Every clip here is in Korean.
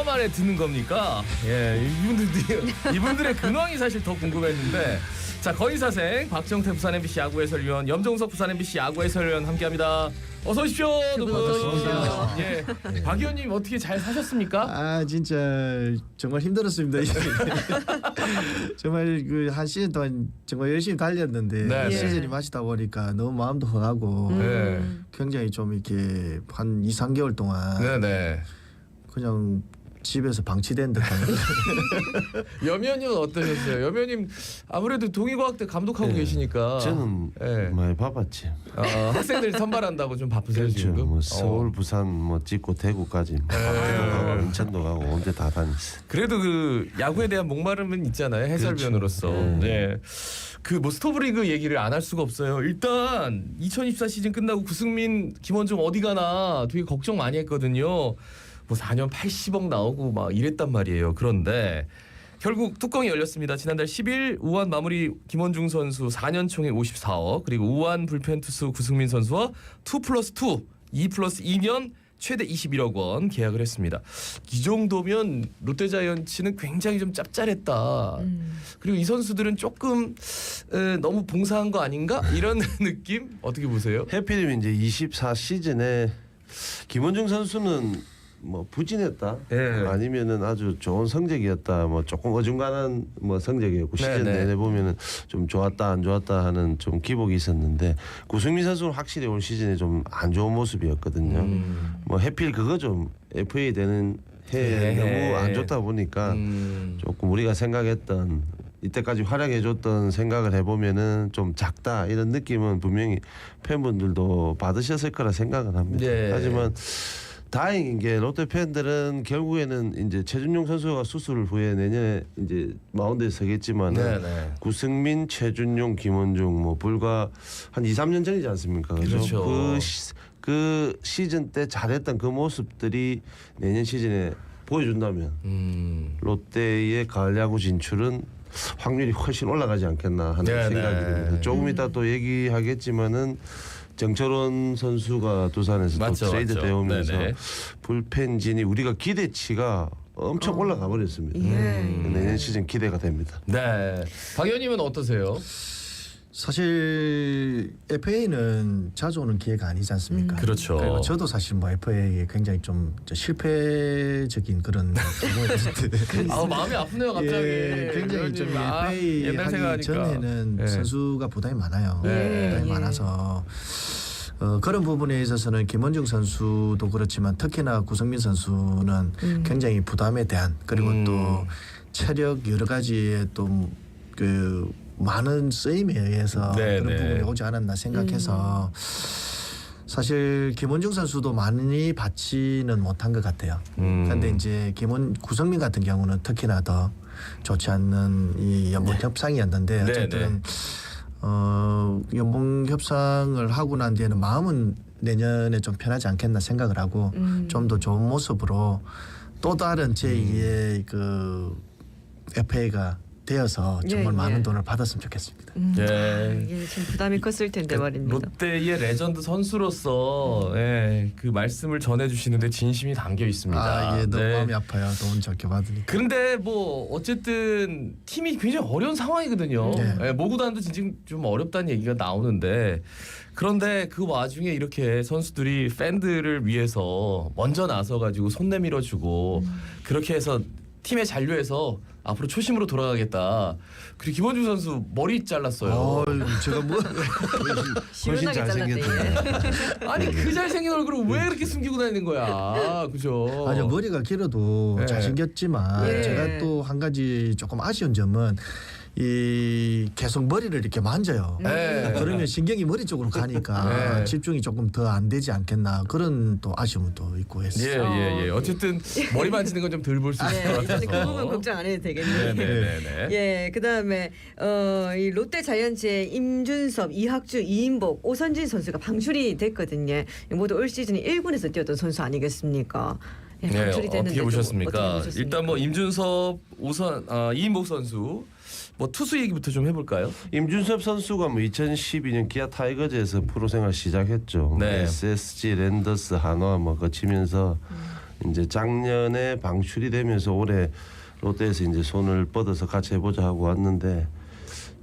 얼마 만에 듣는 겁니까? 예, 이분들이 이분들의 근황이 사실 더 궁금했는데. 자, 거의사생 박정태 부산 MBC 야구 해설위원, 염정석 부산 MBC 야구 해설위원 함께합니다. 어서 오십시오, 두 분. 오십시오. 예, 박 의원님 어떻게 잘 사셨습니까? 아 진짜 정말 힘들었습니다. 정말 그 한 시즌 동안 정말 열심히 달렸는데 네, 네. 시즌이 마치다 보니까 너무 마음도 허하고 네, 굉장히 좀 이렇게 한 2, 3개월 동안 네, 네. 그냥 집에서 방치된 듯한 여면님은 어떠셨어요? 여면님 아무래도 동의과학대 감독하고 네. 계시니까 저는 예. 많이 바빴지. 어, 학생들 선발한다고 좀 바쁘세요 그렇죠. 지금? 뭐 어. 서울, 부산, 뭐 찍고 대구까지 뭐 네. 가고 인천도 가고 온데 다 다녔어. 그래도 그 야구에 대한 목마름은 있잖아요 해설위원으로서. 그렇죠. 네. 그뭐 스토브리그 얘기를 안 할 수가 없어요. 일단 2024 시즌 끝나고 구승민, 김원중 어디 가나 되게 걱정 많이 했거든요. 뭐 4년 80억 나오고 막 이랬단 말이에요. 그런데 결국 뚜껑이 열렸습니다. 지난달 10일 우한 마무리 김원중 선수 4년 총액 54억 그리고 우한 불펜 투수 구승민 선수와 2 플러스 2, 2 플러스 2년 최대 21억 원 계약을 했습니다. 이 정도면 롯데자이언츠는 굉장히 좀 짭짤했다. 그리고 이 선수들은 조금 에, 너무 봉사한 거 아닌가 이런 느낌 어떻게 보세요? 해필이면 이제 24 시즌에 김원중 선수는 뭐 부진했다 예. 아니면은 아주 좋은 성적이었다 뭐 조금 어중간한 뭐 성적이었고 네, 시즌 네. 내내 보면은 좀 좋았다 안 좋았다 하는 좀 기복이 있었는데 구승민 선수는 확실히 올 시즌에 좀 안 좋은 모습이었거든요. 음. 뭐 해필 그거 좀 FA 되는 해 예. 너무 안 좋다 보니까 음. 조금 우리가 생각했던 이때까지 활약해줬던 생각을 해보면은 좀 작다 이런 느낌은 분명히 팬분들도 받으셨을 거라 생각은 합니다. 네. 하지만 다행인 게 롯데 팬들은 결국에는 이제 최준용 선수가 수술 후에 내년에 이제 마운드에 서겠지만은 네네. 구승민, 최준용, 김원중 뭐 불과 한 2, 3년 전이지 않습니까? 그죠? 그렇죠. 그, 시, 그 시즌 때 잘했던 그 모습들이 내년 시즌에 보여준다면 음. 롯데의 가을 야구 진출은 확률이 훨씬 올라가지 않겠나 하는 네, 생각이 네. 듭니다. 조금 이따 또 얘기하겠지만은 정철원 선수가 두산에서 맞죠, 또 트레이드 맞죠. 되오면서 네네. 불펜진이 우리가 기대치가 엄청 올라가 버렸습니다. 예. 내년 시즌 기대가 됩니다. 네. 박 의원님은 어떠세요? 사실 FA는 자주 오는 기회가 아니지 않습니까? 그렇죠. 그리고 저도 사실 뭐 FA에 굉장히 좀 실패적인 그런 경우였는데 아 마음이 아프네요 갑자기. 예, 굉장히 좀 의원님. 아, FA 옛날 하기 생각하니까. 전에는 예. 선수가 부담이 많아요. 예, 부담이 예. 많아서 어, 그런 부분에 있어서는 김원중 선수도 그렇지만 특히나 구성민 선수는 굉장히 부담에 대한 그리고 음. 또 체력 여러 가지의 또그 많은 쓰임에 의해서 네, 그런 네. 부분이 오지 않았나 생각해서 사실 김원중 선수도 많이 받지는 못한 것 같아요. 음. 그런데 이제 김원 구성민 같은 경우는 특히나 더 좋지 않는 이 연봉 협상이었는데 네, 어쨌든 어 연봉 협상을 하고 난 뒤에는 마음은 내년에 좀 편하지 않겠나 생각을 하고 음. 좀 더 좋은 모습으로 또 다른 제2의 그 FA가 되어서 정말 예, 많은 예. 돈을 받았으면 좋겠습니다. 음. 예. 아, 이게 참 부담이 컸을 텐데 말입니다. 롯데의 레전드 선수로서 예, 그 말씀을 전해주시는데 진심이 담겨 있습니다. 아, 예, 너무 네. 마음이 아파요. 돈 적게 받으니까. 그런데 뭐 어쨌든 팀이 굉장히 어려운 상황이거든요. 네. 예, 모구단도 진짜 좀 어렵다는 얘기가 나오는데 그런데 그 와중에 이렇게 선수들이 팬들을 위해서 먼저 나서 가지고 손 내밀어 주고 그렇게 해서 팀의 잔류해서 앞으로 초심으로 돌아가겠다. 그리고 김원중 선수 머리 잘랐어요. 어, 제가 뭐 시원하게 훨씬 잘랐네. 아니 그 잘생긴 얼굴을 왜 그렇게 숨기고 다니는 거야? 그죠? 아니 머리가 길어도 네. 잘생겼지만 예. 제가 또 한 가지 조금 아쉬운 점은 이 계속 머리를 이렇게 만져요. 네. 그러면 신경이 머리 쪽으로 가니까 네. 집중이 조금 더 안 되지 않겠나 그런 또 아쉬움도 있고 예, 했어요. 예, 예. 어쨌든 머리 만지는 건 좀 덜 볼 수 있을 것 네, 같아서. 그 부분 걱정 안 해도 되겠네요. 네, 네, 네, 네. 예, 그다음에 어, 이 롯데 자이언츠의 임준섭, 이학주, 이인복, 오선진 선수가 방출이 됐거든요. 모두 올 시즌에 1군에서 뛰었던 선수 아니겠습니까? 예, 네, 방출이 보셨습니까? 어떻게 보셨습니까? 일단 뭐 임준섭, 오선, 아, 이인복 선수 뭐 투수 얘기부터 좀 해볼까요? 임준섭 선수가 뭐 2012년 기아 타이거즈에서 프로 생활 시작했죠. 네. SSG, 랜더스, 한화 뭐 거치면서 이제 작년에 방출이 되면서 올해 롯데에서 이제 손을 뻗어서 같이 해보자 하고 왔는데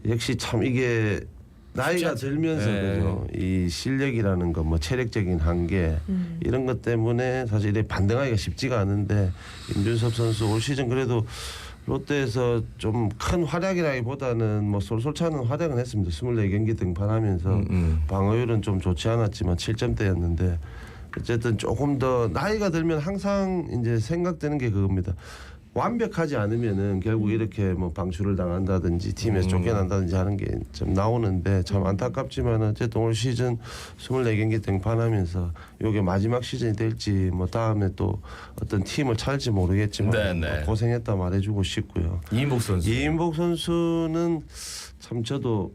역시 참 이게 나이가 들면서 네. 그죠 이 실력이라는 것뭐 체력적인 한계 음. 이런 것 때문에 사실 반등하기가 쉽지가 않은데 임준섭 선수 올 시즌 그래도 롯데에서 좀 큰 활약이라기보다는 뭐 솔솔차는 활약은 했습니다. 24경기 등판하면서 음, 음. 방어율은 좀 좋지 않았지만 7점대였는데 어쨌든 조금 더 나이가 들면 항상 이제 생각되는 게 그겁니다. 완벽하지 않으면은 결국 이렇게 뭐 방출을 당한다든지 팀에서 음. 쫓겨난다든지 하는 게 좀 나오는데 참 안타깝지만 어쨌든 올 시즌 24경기 등판하면서 요게 마지막 시즌이 될지 뭐 다음에 또 어떤 팀을 찾을지 모르겠지만 네네. 뭐 고생했다 말해주고 싶고요. 이인복 선수. 이인복 선수는 참 저도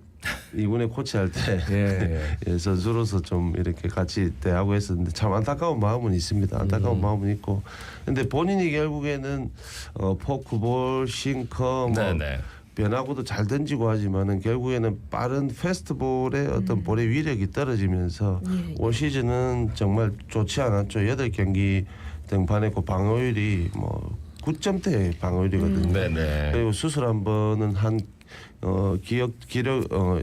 이군에 코치할 때 예, 예. 예, 선수로서 좀 이렇게 같이 대하고 했었는데 참 안타까운 마음은 있습니다. 안타까운 음. 마음은 있고. 근데 본인이 결국에는 어, 포크볼, 싱커, 뭐 네네. 변화구도 잘 던지고 하지만은 결국에는 빠른 패스트볼의 어떤 볼의 위력이 떨어지면서 예. 올 시즌은 정말 좋지 않았죠. 여덟 경기 등판했고 방어율이 뭐 9점대 방어율이거든요. 네네. 그리고 수술 한 번은 한 어, 기억 기록 어,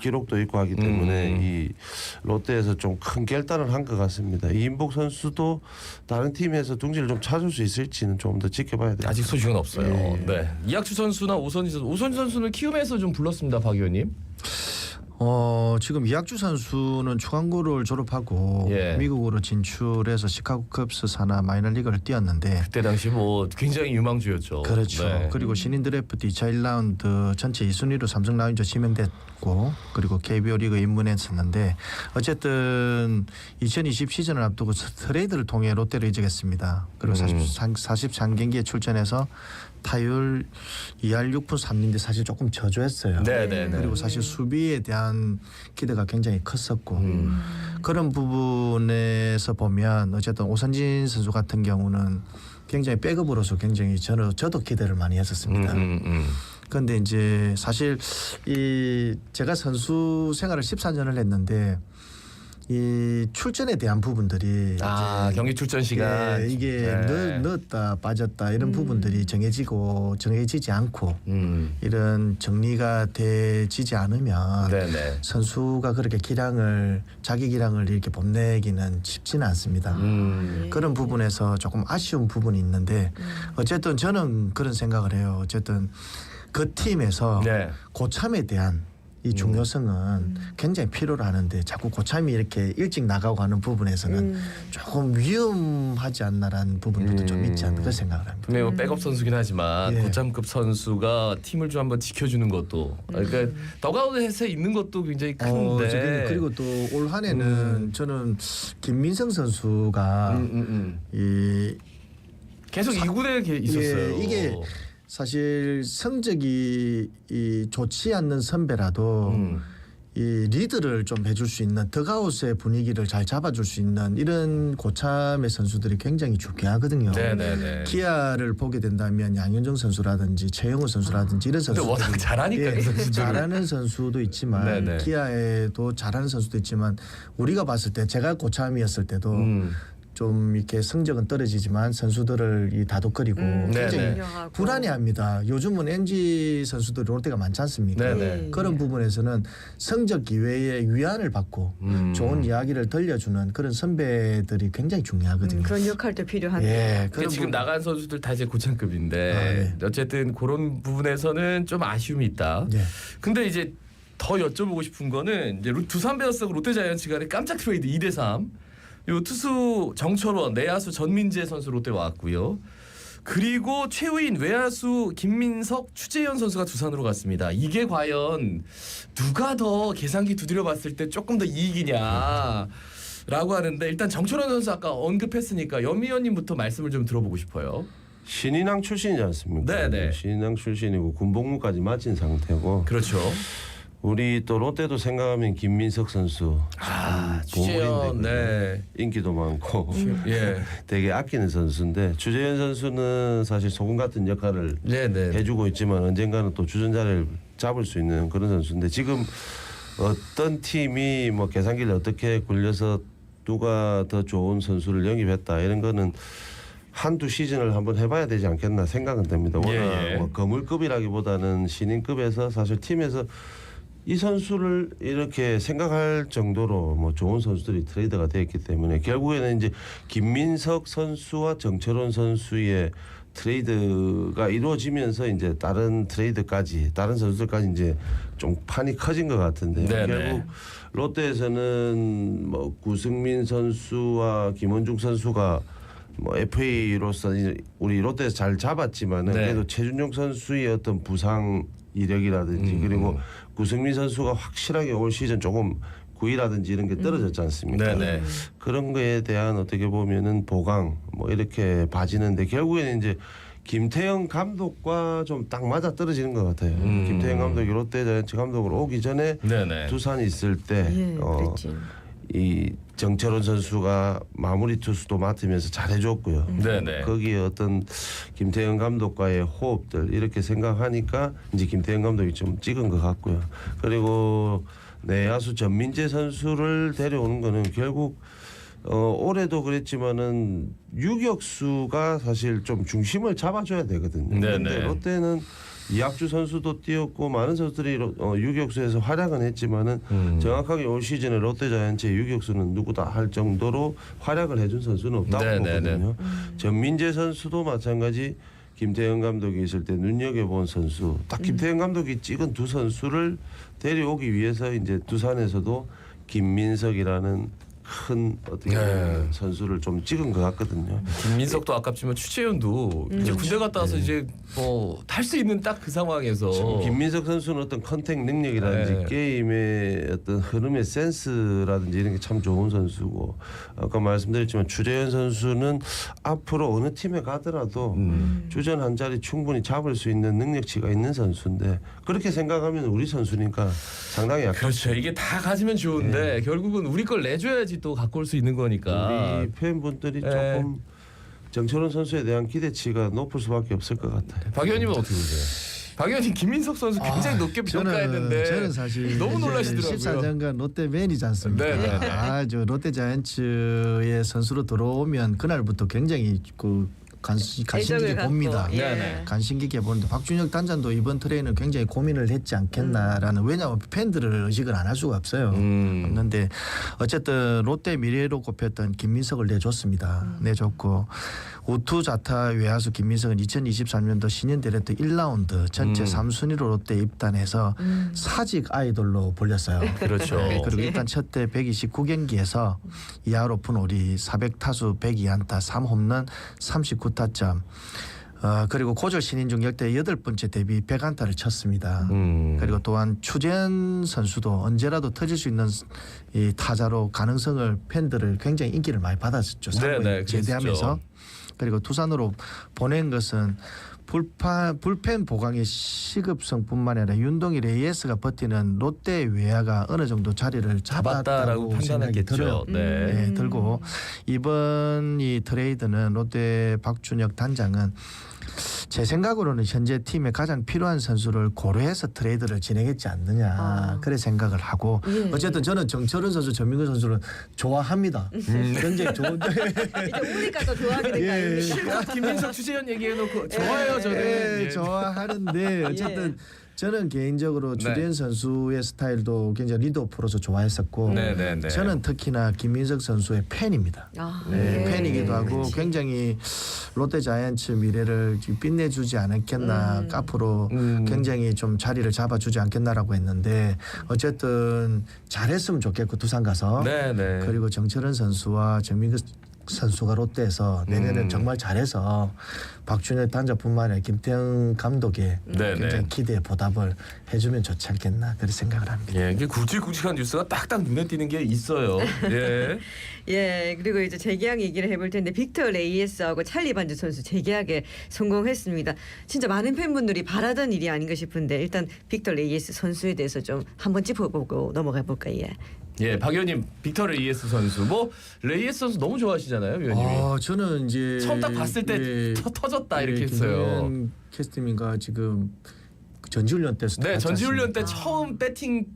기록도 있고 하기 때문에 음. 이 롯데에서 좀 큰 결단을 한 것 같습니다. 이인복 선수도 다른 팀에서 둥지를 좀 찾을 수 있을지는 좀더 지켜봐야 돼요. 아직 소식은 없어요. 예. 네. 이학주 선수나 오선지 선수, 오선지 선수는 키움에서 좀 불렀습니다, 박 의원님. 어 지금 이학주 선수는 중앙고를 졸업하고 예. 미국으로 진출해서 시카고 컵스 산하 마이너리그를 뛰었는데 그때 당시 뭐 굉장히 유망주였죠. 그렇죠. 네. 그리고 신인 드래프트 2차 1라운드 전체 2순위로 삼성 라운저 지명됐고 그리고 KBO 리그 입문했었는데 어쨌든 2020 시즌을 앞두고 트레이드를 통해 롯데로 이적했습니다. 그리고 음. 43, 43경기에 출전해서 타율 2할 6푼 3리인데 사실 조금 저조했어요. 네네네. 그리고 사실 수비에 대한 기대가 굉장히 컸었고 음. 그런 부분에서 보면 어쨌든 오선진 선수 같은 경우는 굉장히 백업으로서 굉장히 저는 저도 기대를 많이 음, 했었습니다. 음, 음. 그런데 이제 사실 이 제가 선수 생활을 14년을 했는데 이 출전에 대한 부분들이 아 경기 출전 시간 예, 이게 네. 넣, 넣었다 빠졌다 이런 부분들이 정해지고 정해지지 않고 음. 이런 정리가 되지지 않으면 네네. 선수가 그렇게 기량을 자기 기량을 이렇게 뽐내기는 쉽지는 않습니다. 음. 그런 부분에서 조금 아쉬운 부분이 있는데 어쨌든 저는 그런 생각을 해요. 어쨌든 그 팀에서 네. 고참에 대한 이 중요성은 굉장히 필요로 하는데 자꾸 고참이 이렇게 일찍 나가고 하는 부분에서는 음. 조금 위험하지 않나라는 부분들도 좀 있지 않나 그 생각을 합니다. 분명히 뭐 백업 선수긴 하지만 예. 고참급 선수가 팀을 좀 한번 지켜주는 것도 그러니까 더가웃에 있는 것도 굉장히 큰데 어, 저기 그리고 또 올 한해는 저는 김민성 선수가 음, 음, 음. 이 계속 이군에 있었어요. 예, 이게 사실 성적이 이 좋지 않는 선배라도 음. 이 리드를 좀 해줄 수 있는 더가웃의 분위기를 잘 잡아줄 수 있는 이런 고참의 선수들이 굉장히 중요하거든요. 네네네. 기아를 보게 된다면 양현종 선수라든지 최영우 선수라든지 이런 근데 선수들이 워낙 잘하니까 예, 그 선수들. 잘하는 선수도 있지만 네네. 기아에도 잘하는 선수도 있지만 우리가 봤을 때 제가 고참이었을 때도 음. 좀 이렇게 성적은 떨어지지만 선수들을 이 다독거리고 음, 굉장히 네네. 불안해합니다. 요즘은 NG 선수들 롯데가 많지 않습니까? 네네. 예, 그런 예. 부분에서는 성적 이외에 위안을 받고 음. 좋은 이야기를 들려주는 그런 선배들이 굉장히 중요하거든요. 음, 그런 역할도 필요한. 예, 근데 그런 지금 부분- 나간 선수들 다 이제 고참급인데 아, 네. 어쨌든 그런 부분에서는 좀 아쉬움이 있다. 예. 근데 이제 더 여쭤보고 싶은 거는 이제 루- 두산 베어스하고 롯데 자이언츠 간의 깜짝 트레이드 2대 3. 요 투수 정철원, 내야수 전민재 선수 롯데 왔고요. 그리고 최우인 외야수 김민석, 추재현 선수가 두산으로 갔습니다. 이게 과연 누가 더 계산기 두드려 봤을 때 조금 더 이익이냐? 라고 하는데 일단 정철원 선수 아까 언급했으니까 연미원님부터 말씀을 좀 들어보고 싶어요. 신인왕 출신이지 않습니까? 네네. 신인왕 출신이고 군복무까지 마친 상태고 그렇죠. 우리 또 롯데도 생각하면 김민석 선수 아, 보물인데 네. 인기도 많고 예. 되게 아끼는 선수인데 추재현 선수는 사실 소금 같은 역할을 네, 네. 해주고 있지만 언젠가는 또 주전자를 잡을 수 있는 그런 선수인데 지금 어떤 팀이 뭐 계산기를 어떻게 굴려서 누가 더 좋은 선수를 영입했다 이런 거는 한두 시즌을 한번 해봐야 되지 않겠나 생각은 됩니다. 워낙 예, 예. 뭐 거물급이라기보다는 신인급에서 사실 팀에서 이 선수를 이렇게 생각할 정도로 뭐 좋은 선수들이 트레이드가 되었기 때문에 결국에는 이제 김민석 선수와 정철원 선수의 트레이드가 이루어지면서 이제 다른 트레이드까지 다른 선수들까지 이제 좀 판이 커진 것 같은데요. 네네. 결국 롯데에서는 뭐 구승민 선수와 김원중 선수가 뭐 FA로서 우리 롯데에서 잘 잡았지만은 네. 그래도 최준용 선수의 어떤 부상 이력이라든지 음. 그리고 구승민 선수가 확실하게 올 시즌 조금 구위라든지 이런 게 떨어졌지 않습니까? 네네. 그런 거에 대한 어떻게 보면은 보강 뭐 이렇게 봐지는데 결국에는 이제 김태형 감독과 좀 딱 맞아 떨어지는 것 같아요. 음. 김태형 감독이 롯데 자이언츠 감독으로 오기 전에 네네. 두산에 있을 때 예, 어, 그랬지. 이 정철원 선수가 마무리 투수도 맡으면서 잘해줬고요. 네네. 거기에 어떤 김태형 감독과의 호흡들 이렇게 생각하니까 이제 김태형 감독이 좀 찍은 것 같고요. 그리고 내야수 전민재 선수를 데려오는 거는 결국 어, 올해도 그랬지만은 유격수가 사실 좀 중심을 잡아줘야 되거든요. 네네. 근데 롯데는 이학주 선수도 뛰었고 많은 선수들이 로- 어, 유격수에서 활약은 했지만은 음. 정확하게 올 시즌에 롯데자이언츠의 유격수는 누구다 할 정도로 활약을 해준 선수는 없다고 네네네. 보거든요. 전민재 선수도 마찬가지 김태형 감독이 있을 때 눈여겨본 선수 딱 김태형 감독이 찍은 두 선수를 데려오기 위해서 이제 두산에서도 김민석이라는 큰 어떻게 보면 네. 선수를 좀 찍은 것 같거든요. 김민석도 아깝지만 추재현도 이제 군대 갔다 와서 이제 뭐탈 수 있는 딱 그 상황에서 참 김민석 선수는 어떤 컨택 능력이라든지 네. 게임의 어떤 흐름의 센스라든지 이런 게 참 좋은 선수고 아까 말씀드렸지만 추재현 선수는 앞으로 어느 팀에 가더라도 음. 주전 한 자리 충분히 잡을 수 있는 능력치가 있는 선수인데 그렇게 생각하면 우리 선수니까 상당히 약간 그렇죠. 이게 다 가지면 좋은데 결국은 우리 걸 내줘야지 또 갖고 올 수 있는 거니까. 우리 팬분들이 네. 조금 정철원 선수에 대한 기대치가 높을 수밖에 없을 것 같아요. 박 의원님은 어떻게 보세요? 박 의원님 김민석 선수 굉장히 아, 높게 저는- 평가했는데 저는 사실 너무 놀라시더라고요. 14년간 롯데 맨이지 않습니까? 네, 네, 네. 아주 롯데 자이언츠의 선수로 들어오면 그날부터 굉장히 그 관심 관심 애정을 갖고, 봅니다. 예. 네네. 관심 깊게 보는데 박준혁 단장도 이번 트레이는 굉장히 고민을 했지 않겠나라는 왜냐하면 팬들을 의식을 안 할 수가 없어요. 음. 없는데 어쨌든 롯데 미래로 꼽혔던 김민석을 내줬습니다. 내줬고 우투 자타 외야수 김민석은 2023년도 신인 대회 때 1라운드 전체 음. 3순위로 롯데 입단해서 사직 아이돌로 불렸어요. 그렇죠. 네, 그리고 일단 첫대 129경기에서 이하로 푼 오리 400타수 102안타 3홈런 39 타점 어, 그리고 고졸 신인 중 역대 여덟 번째 데뷔 100안타를 쳤습니다. 음. 그리고 또한 추재현 선수도 언제라도 터질 수 있는 이 타자로 가능성을 팬들을 굉장히 인기를 많이 받았었죠. 네, 상부에 네, 제대하면서 그랬죠. 그리고 두산으로 보낸 것은 불파, 불펜 보강의 시급성뿐만 아니라 윤동희 레이에스가 버티는 롯데 외야가 어느 정도 자리를 잡았다라고 잡았다고 생각이 들어요. 판단했겠죠. 네. 네, 들고 이번 이 트레이드는 롯데 박준혁 단장은 제 생각으로는 현재 팀에 가장 필요한 선수를 고려해서 트레이드를 진행했지 않느냐 아. 그래 생각을 하고 예. 어쨌든 저는 정철은 선수 전민근 선수를 좋아합니다. 굉장히 좋은데 이제 우리가 더 좋아하게 된거 예. 아닙니까? 실컷 김민석 추재현 얘기해놓고 좋아요 저는. 예, 예. 좋아하는데 어쨌든 저는 개인적으로 네. 주대현 선수의 스타일도 굉장히 리더 프로서 좋아했었고 네 네 네. 저는 특히나 김민석 선수의 팬입니다. 아, 네, 예. 팬이기도 하고. 굉장히 롯데 자이언츠 미래를 지금 빛내주지 않았겠나 음. 앞으로 음. 굉장히 좀 자리를 잡아주지 않겠나라고 했는데 어쨌든 잘했으면 좋겠고 두산 가서 네 네. 그리고 정철은 선수와 정민규 선수가 롯데에서 내년에 음. 정말 잘해서 박준혁 단장뿐만 아니라 김태형 감독의 네네. 굉장히 기대에 보답을 해주면 좋지 않겠나 그런 생각을 합니다. 예, 이게 굵직굵직한 뉴스가 딱딱 눈에 띄는 게 있어요. 예. 예, 그리고 이제 재계약 얘기를 해볼 텐데 빅터 레이에스하고 찰리 반주 선수 재계약에 성공했습니다. 진짜 많은 팬분들이 바라던 일이 아닌가 싶은데 일단 빅터 레이에스 선수에 대해서 좀 한번 짚어보고 넘어가 볼까요? 예. 예, 박 의원님 빅터 레이에스 선수 뭐 레이에스 선수 너무 좋아하시잖아요, 위원님이. 아, 저는 이제 처음 딱 봤을 때 예, 터, 터졌다 이렇게 예, 했어요. 김동현 캐스팅인가 지금 전지훈련 때도 네, 전지훈련 때? 처음 배팅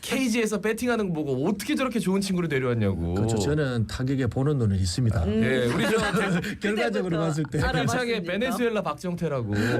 케이지에서 배팅하는 거 보고 어떻게 저렇게 좋은 친구를 데려왔냐고. 그렇죠. 저는 타격에 보는 눈은 있습니다. 예, 우리 저 결과적으로 봤을 때 댓글창에 알아봤습니다. 베네수엘라 박정태라고. 예.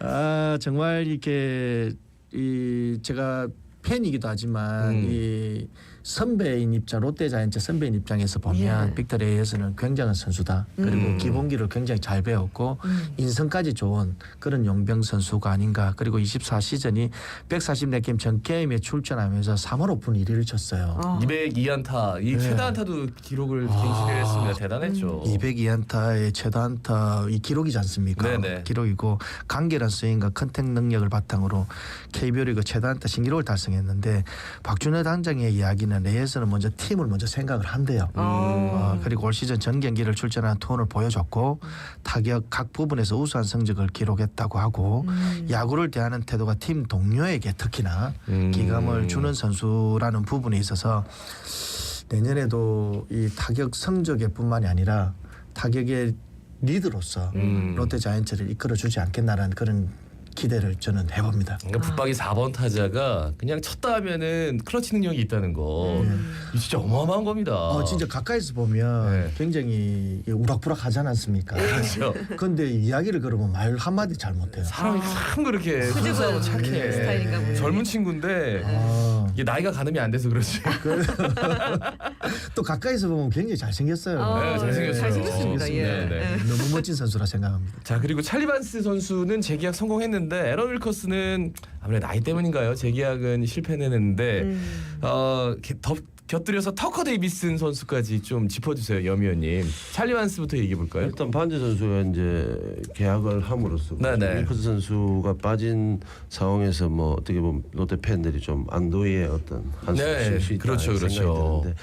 아 정말 이렇게 이 제가 팬이기도 하지만 음. 이 선배인 입장 롯데 자이언츠 선배인 입장에서 보면 예. 빅터 레이에스는 굉장한 선수다. 그리고 음. 기본기를 굉장히 잘 배웠고 인성까지 좋은 그런 용병 선수가 아닌가. 그리고 24 시즌이 144게임 전 게임에 출전하면서 3월 오픈 1위를 쳤어요. 아. 202안타, 이 네. 최다 안타도 기록을 아. 갱신했습니다. 대단했죠. 202안타의 최다 안타 이 기록이지 않습니까? 네네. 기록이고 간결한 스윙과 컨택 능력을 바탕으로 KBO 리그 최다 안타 신기록을 달성했는데 박준호 단장의 이야기는 레이에스는 먼저 팀을 먼저 생각을 한대요. 음. 어, 그리고 올 시즌 전 경기를 출전한 톤을 보여줬고 타격 각 부분에서 우수한 성적을 기록했다고 하고 야구를 대하는 태도가 팀 동료에게 특히나 음. 기감을 주는 선수라는 부분에 있어서 내년에도 이 타격 성적에뿐만이 아니라 타격의 리드로서 음. 롯데 자이언츠를 이끌어주지 않겠나라는 그런 기대를 저는 해봅니다. 그러니까 붙박이 4번 타자가 그냥 쳤다 하면은 클러치 능력이 있다는 거. 이 진짜 어마어마한 겁니다. 어, 진짜 가까이서 보면 네. 굉장히 우락부락 하지 않습니까? 그렇죠. 근데 이야기를 걸으면 말 한마디 잘 못해요. 사람이 참 그렇게 순수하고 착해. 네, 스타일인가 보네요. 젊은 친구인데 아, 이게 나이가 가늠이 안 돼서 그렇지. 또 가까이서 보면 굉장히 잘생겼어요. 어, 네, 잘생겼어요. 잘생겼습니다. 예. 네, 네. 너무 멋진 선수라 생각합니다. 자 그리고 찰리반스 선수는 재계약 성공했는데 에런 윌커스는 아무래도 나이 때문인가요? 재계약은 실패는 했는데 음. 어, 게- 더, 곁들여서 터커 데이비슨 선수까지 좀 짚어주세요, 염위원님. 찰리반스부터 얘기해 볼까요? 일단 반지 선수가 이제 계약을 함으로써 네네. 밀커스 선수가 빠진 상황에서 뭐 어떻게 보면 롯데 팬들이 좀 안도의 어떤 한숨 네, 쉴수 있다 그렇죠, 생각이 그렇죠. 드는데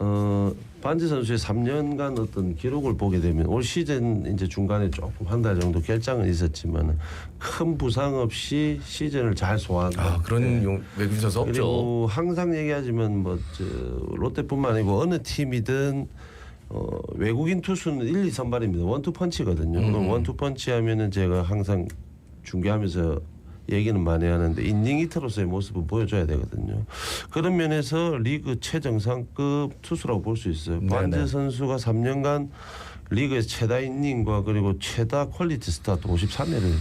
어 반지 선수의 3년간 어떤 기록을 보게 되면 올 시즌 이제 중간에 조금 한 달 정도 결장은 있었지만 큰 부상 없이 시즌을 잘 소화한다. 아 그런 네. 용, 외국인 선수 없죠. 그리고 항상 얘기하지만 뭐 저, 롯데뿐만 아니고 어느 팀이든 어, 외국인 투수는 1, 2 선발입니다. 원투 펀치거든요. 음. 원투 펀치 하면은 제가 항상 중계하면서 얘기는 많이 하는데 인닝 히터로서의 모습을 보여줘야 되거든요. 그런 면에서 리그 최정상급 투수라고 볼 수 있어요. 반즈 선수가 3년간 리그에서 최다 이닝과 그리고 최다 퀄리티 스타트 53회를 음.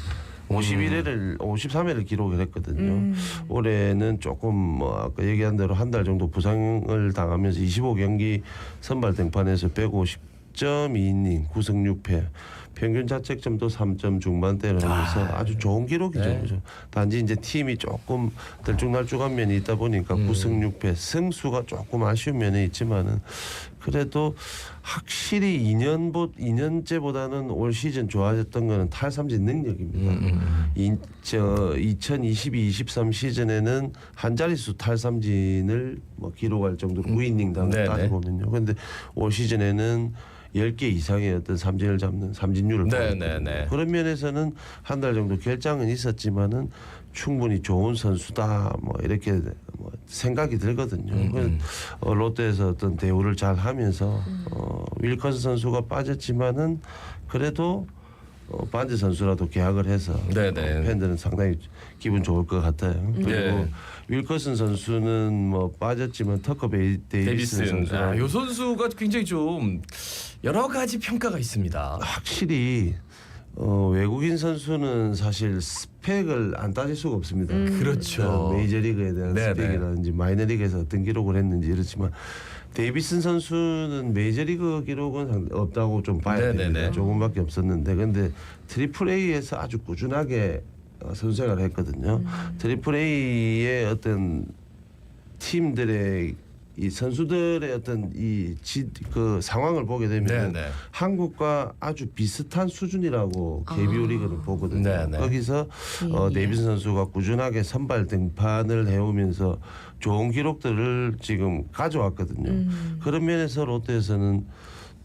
51회를 53회를 기록을 했거든요. 음. 올해는 조금 뭐 아까 얘기한 대로 한 달 정도 부상을 당하면서 25경기 선발 등판에서 150.2이닝 9승 6패 평균 자책점도 3점 중반대를 하면서 아, 주 좋은 기록이죠. 네. 그죠? 단지 이제 팀이 조금 들쭉날쭉한 면이 있다 보니까 음. 9승 6패 승수가 조금 아쉬운 면이 있지만은 그래도 확실히 2년보 2년째보다는 올 시즌 좋아졌던 거는 탈삼진 능력입니다. 음, 음. 이, 저 2022-23 시즌에는 한 자릿수 탈삼진을 뭐 기록할 정도로 9이닝당 음. 네네. 따져보면요. 근데 올 시즌에는 10개 이상의 어떤 삼진을 잡는 삼진율을 네네네. 보였거든요. 그런 면에서는 한 달 정도 결장은 있었지만은 충분히 좋은 선수다 뭐 이렇게 뭐 생각이 들거든요. 음, 음. 어, 롯데에서 어떤 대우를 잘 하면서 어, 윌커스 선수가 빠졌지만은 그래도 어, 반지 선수라도 계약을 해서 네네. 어, 팬들은 상당히 기분 좋을 것 같아요. 그리고 네. 윌커슨 선수는 뭐 빠졌지만 터커 베이, 데이비슨 데이비슨. 선수가 아, 요 선수가 굉장히 좀 여러 가지 평가가 있습니다. 확실히 어, 외국인 선수는 사실 스펙을 안 따질 수가 없습니다. 그렇죠. 메이저리그에 대한 네네. 스펙이라든지 마이너리그에서 어떤 기록을 했는지 이렇지만 데이비슨 선수는 메이저리그 기록은 상- 없다고 좀 봐야 네네네. 됩니다. 조금밖에 없었는데 근데 트리플 A에서 아주 꾸준하게 어, 선수 생활을 했거든요. 트리플 A의 어떤 팀들의 이 선수들의 어떤 이그 상황을 보게 되면 네네. 한국과 아주 비슷한 수준이라고 KBO 리그는 보거든요. 네네. 거기서 어, 데이비슨 선수가 꾸준하게 선발 등판을 해오면서 좋은 기록들을 지금 가져왔거든요. 그런 면에서 롯데에서는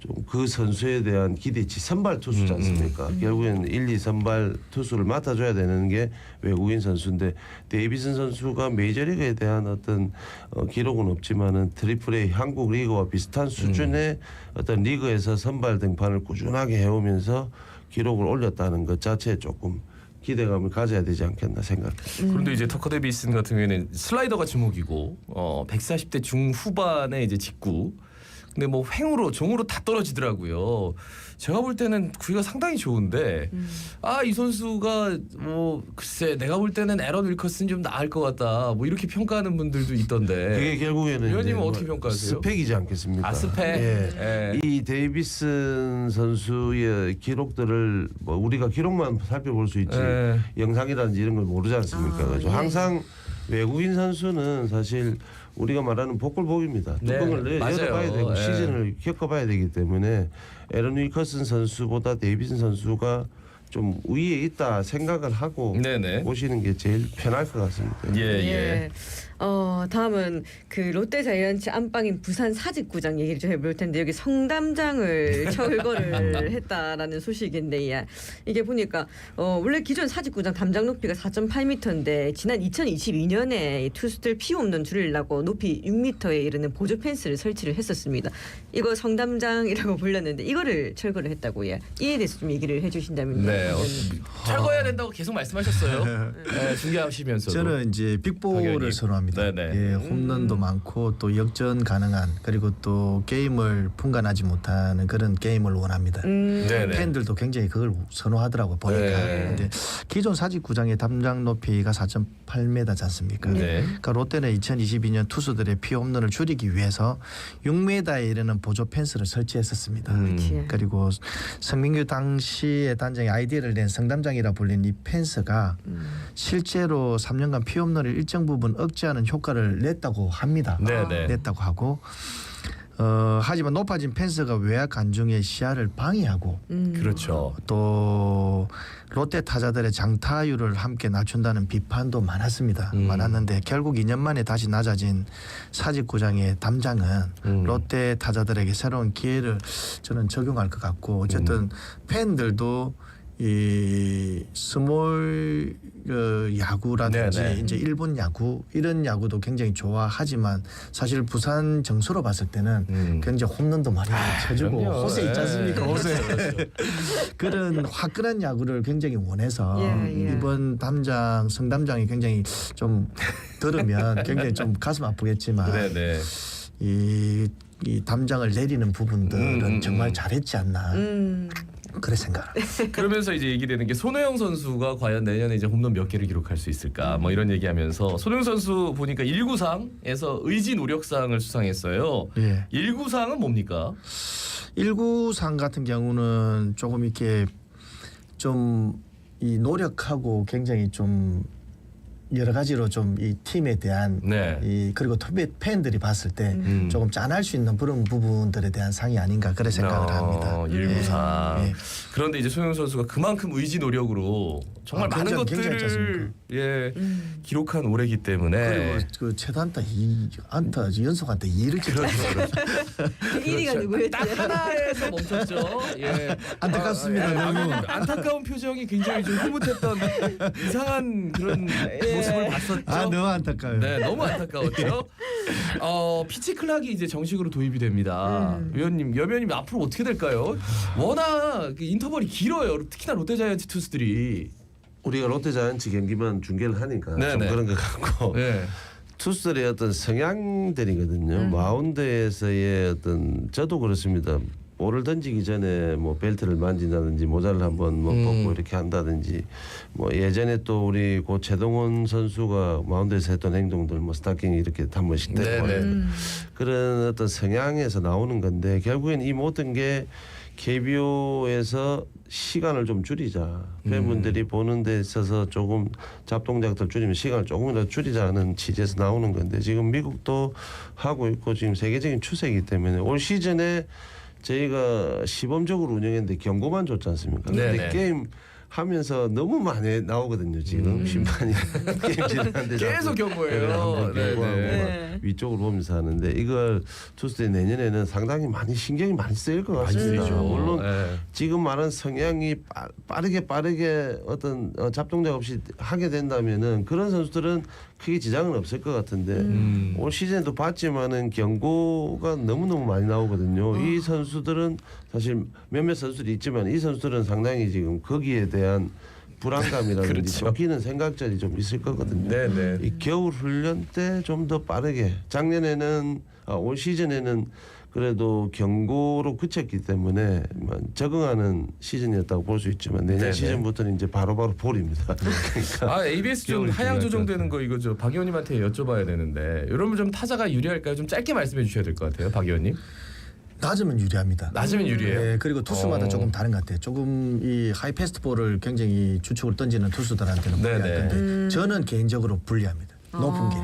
좀 그 선수에 대한 기대치 선발 투수지 음, 않습니까? 결국에는 1, 2 선발 투수를 맡아줘야 되는 게 외국인 선수인데 데이비슨 선수가 메이저리그에 대한 어떤 어, 기록은 없지만은 트리플 A 한국 리그와 비슷한 수준의 어떤 리그에서 선발 등판을 꾸준하게 해오면서 기록을 올렸다는 것 자체에 조금 기대감을 가져야 되지 않겠나 생각합니다. 그런데 이제 터커 데비슨 같은 경우에는 슬라이더가 주목이고 어 140대 중후반에 이제 직구. 근데 뭐 횡으로 종으로 다 떨어지더라고요. 제가 볼 때는 구위가 상당히 좋은데 음. 아이 선수가 뭐 글쎄 내가 볼 때는 에런 윌커슨 좀 나을 것 같다. 뭐 이렇게 평가하는 분들도 있던데. 그게 결국에는 위원님은 이제 뭐 어떻게 평가하세요? 스펙이지 않겠습니까? 아 스펙. 예. 예. 이 데이비슨 선수의 기록들을 뭐 우리가 기록만 살펴볼 수 있지 예. 영상이라든지 이런 걸 모르지 않습니까? 아, 그래서 예. 항상 외국인 선수는 사실 우리가 말하는 복골복입니다. 네, 뚜껑을 맞아요. 열어봐야 되고 예. 시즌을 겪어봐야 되기 때문에 에런 위커슨 선수보다 데이비슨 선수가 좀 위에 있다 생각을 하고 네네. 보시는 게 제일 편할 것 같습니다. 예 예. 어 다음은 그 롯데 자이언츠 안방인 부산 사직구장 얘기를 좀 해볼 텐데 여기 성담장을 철거를 했다라는 소식인데 야, 이게 보니까 어 원래 기존 사직구장 담장 높이가 4.8m인데 지난 2022년에 투수들 피 없는 줄이려고 높이 6m에 이르는 보조 펜스를 설치를 했었습니다. 이거 성담장이라고 불렸는데 이거를 철거를 했다고 요 이에 대해서 좀 얘기를 해주신다면요. 네. 어, 철거해야 된다고 계속 말씀하셨어요. 네, 중계하시면서도. 저는 이제 빅볼을. 선호합니다. 네네. 예, 홈런도 많고 또 역전 가능한 그리고 또 게임을 분간하지 못하는 그런 게임을 원합니다. 음, 네네. 팬들도 굉장히 그걸 선호하더라고 보니까. 네. 근데 기존 사직구장의 담장 높이가 4.8m지 않습니까? 네. 그러니까 롯데는 2022년 투수들의 피 홈런을 줄이기 위해서 6m에 이르는 보조 펜스를 설치했었습니다. 음. 그리고 성민규 당시의 단장의 아이디어를 낸 성담장이라 불린 이 펜스가 음. 실제로 3년간 피 홈런을 일정 부분 억제하는 효과를 냈다고 합니다. 네네. 냈다고 하고 어, 하지만 높아진 펜스가 외야 관중의 시야를 방해하고 음. 그렇죠. 또 롯데 타자들의 장타율을 함께 낮춘다는 비판도 많았습니다. 음. 많았는데 결국 2년 만에 다시 낮아진 사직구장의 담장은 음. 롯데 타자들에게 새로운 기회를 저는 적용할 것 같고 어쨌든 음. 팬들도 이 스몰 그 야구라든지 네네. 이제 일본 야구 이런 야구도 굉장히 좋아하지만 사실 부산 정서로 봤을 때는 음. 굉장히 홈런도 많이 쳐주고 그럼요. 호세 있지 예. 않습니까? 호세. 그렇죠, 그렇죠. 그런 화끈한 야구를 굉장히 원해서 예, 예. 이번 담장 성담장이 굉장히 좀 들으면 굉장히 좀 가슴 아프겠지만 네네. 이, 이 담장을 내리는 부분들은 음, 음, 정말 음. 잘했지 않나 음. 그래 생각. 그러면서 이제 얘기되는 게 손호영 선수가 과연 내년에 이제 홈런 몇 개를 기록할 수 있을까 뭐 이런 얘기하면서 손호영 선수 보니까 1구상에서 의지 노력상을 수상했어요. 예. 1구상은 뭡니까? 1구상 같은 경우는 조금 이렇게 좀 이 노력하고 굉장히 좀 여러 가지로 좀 이 팀에 대한 네. 이 그리고 팬들이 봤을 때 음. 조금 짠할 수 있는 그런 부분들에 대한 상이 아닌가 그래 생각을 합니다. 어, 1구상. 예. 예. 그런데 이제 손흥민 선수가 그만큼 의지 노력으로 정말 아, 많은 굉장히- 굉장히 것들을 좋습니까? 예 음. 기록한 올해기 때문에 그리고 그 최다 안타 이 안타 연속 안타 2를 그렇죠. 쳤죠. 1위가 누구였지? 딱 하나에서 멈췄죠. 예. 안타깝습니다. 아, 예. 너무. 아, 안타까운 표정이 굉장히 좀 흐뭇했던 이상한 그런 모습을 봤었죠. 아 너무 안타까워요. 네, 너무 안타까웠죠. 어, 피치 클락이 이제 정식으로 도입이 됩니다. 음. 위원님, 여변님 앞으로 어떻게 될까요? 워낙 그 인터벌이 길어요. 특히나 롯데자이언츠 투수들이. 우리가 롯데자이언츠 경기만 중계를 하니까 좀 네네. 그런 것 같고 네. 투수들의 어떤 성향들이거든요. 음. 마운드에서의 어떤 저도 그렇습니다. 볼을 던지기 전에 뭐 벨트를 만진다든지 모자를 한번 뭐 음. 벗고 이렇게 한다든지 뭐 예전에 또 우리 고 최동원 선수가 마운드에서 했던 행동들 뭐 스타킹 이렇게 한 번씩 떼고 네네. 음. 그런 어떤 성향에서 나오는 건데 결국엔 이 모든 게 KBO에서 시간을 좀 줄이자 팬분들이 보는 데 있어서 조금 잡동작들 줄이면 시간을 조금이라도 줄이자는 취지에서 나오는 건데 지금 미국도 하고 있고 지금 세계적인 추세이기 때문에 올 시즌에 저희가 시범적으로 운영했는데 경고만 줬지 않습니까? 네네. 근데 게임 하면서 너무 많이 나오거든요 지금 음. 심판이 게임 진행하는데 계속 경고해요. 한번 네, 네. 막 네. 위쪽으로 보면서 하는데 이걸 투수들이 내년에는 상당히 많이 신경이 많이 쓰일 것 같습니다. 쓰이죠. 물론 네. 지금 말한 성향이 빠, 빠르게 빠르게 어떤 어, 잡동작 없이 하게 된다면은 그런 선수들은 크게 지장은 없을 것 같은데 음. 올 시즌에도 봤지만은 경고가 너무 너무 많이 나오거든요. 이 선수들은 사실 몇몇 선수들이 있지만 이 선수들은 상당히 지금 거기에 대한 불안감이라든지 그렇죠. 바뀌는 생각들이 좀 있을 거거든요. 네네. 이 겨울 훈련 때 좀 더 빠르게 작년에는 아, 올 시즌에는 그래도 경고로 그쳤기 때문에 뭐 적응하는 시즌이었다고 볼 수 있지만 내년 네네. 시즌부터는 이제 바로바로 볼입니다. 그러니까 아 ABS 좀 하향 조정되는 거 이거 저 박 의원님한테 여쭤봐야 되는데 이러면 좀 타자가 유리할까요? 좀 짧게 말씀해 주셔야 될 것 같아요, 박 의원님. 낮으면 유리합니다. 낮으면 유리해요. 네, 그리고 투수마다 어. 조금 다른 것 같아요. 조금 이 하이 패스트 볼을 굉장히 주축으로 던지는 투수들한테는 네네. 불리할 건데 저는 개인적으로 불리합니다. 높은 게.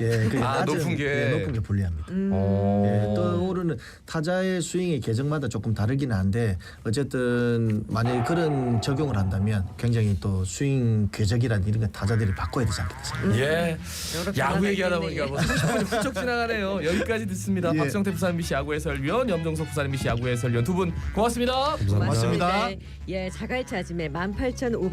예, 그 아, 높은 게. 예, 높은 게 불리합니다. 어. 예, 떠오르는 타자의 스윙의 계정마다 조금 다르긴 한데 어쨌든 만약에 그런 적용을 한다면 굉장히 또 스윙 궤적이란 이런 거 타자들이 바꿔야 되지 않겠습니까? 예. 여러 야구 변화가 얘기하다 있겠네, 보니까 뭐 30분이 훌쩍 지나가네요. 여기까지 듣습니다. 예. 박성태 부산 MBC 야구 해설위원, 염정석 부산 MBC 야구 해설위원 두 분 고맙습니다. 고맙습니다. 예, 자갈치 아침에 18,500